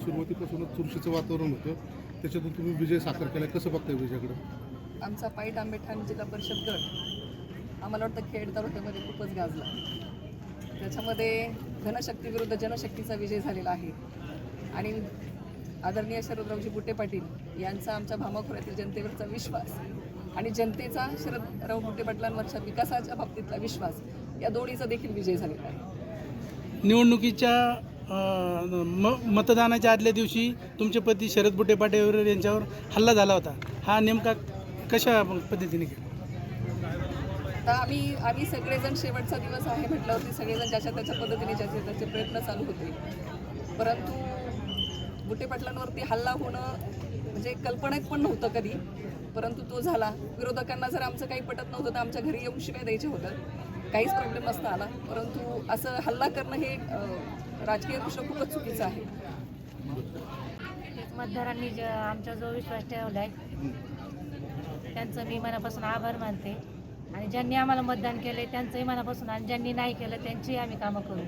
सुरुवातीपासूनच चुरशीचं वातावरण होतं. त्याच्यातून तुम्ही विजय साकार केलाय. कसं बघताय विजयाकडे? आमचा पाईट आंबेठाण जिल्हा परिषद गट. आम्हाला वाटतं खेड तालुक्यामध्ये खूपच गाजला. त्याच्यामध्ये धनशक्तीविरुद्ध जनशक्तीचा विजय झालेला आहे. आणि आदरणीय शरदरावजी बुट्टे पाटील यांचा आमच्या भामाखोऱ्यातील जनतेवरचा विश्वास आणि जनतेचा शरदराव बुट्टे पाटलांवरच्या विकासाच्या बाबतीतला विश्वास या दोन्हीचा देखील विजय झालेला आहे. निवडणुकीच्या म मतदानाच्या आदल्या दिवशी तुमचे पती शरद बुटे पाटेवर यांच्यावर हल्ला झाला होता. हा नेमका कशा पद्धतीने केला? आता आम्ही आम्ही सगळेजण शेवटचा दिवस आहे म्हटल्यावरती सगळेजण ज्याच्या त्याच्या पद्धतीने ज्याचे त्याचे प्रयत्न चालू होते. परंतु बुटे पाटलांवरती हल्ला होणं म्हणजे कल्पनेत पण नव्हतं कधी. परंतु तो झाला. विरोधकांना जर आमचं काही पटत नव्हतं तर आमच्या घरी येऊन शिवाय द्यायचे होतं काहीच प्रॉब्लेम नसता आला. परंतु असं हल्ला करणं हे अं, राजकीयदृष्ट्या खूपच चुकीचं आहे. मतदारांनी ज आमचा जो विश्वास ठेवला आहे त्यांचं मी मनापासून आभार मानते. आणि ज्यांनी आम्हाला मतदान केले त्यांचंही मनापासून आणि ज्यांनी नाही केलं त्यांचीही आम्ही कामं करू.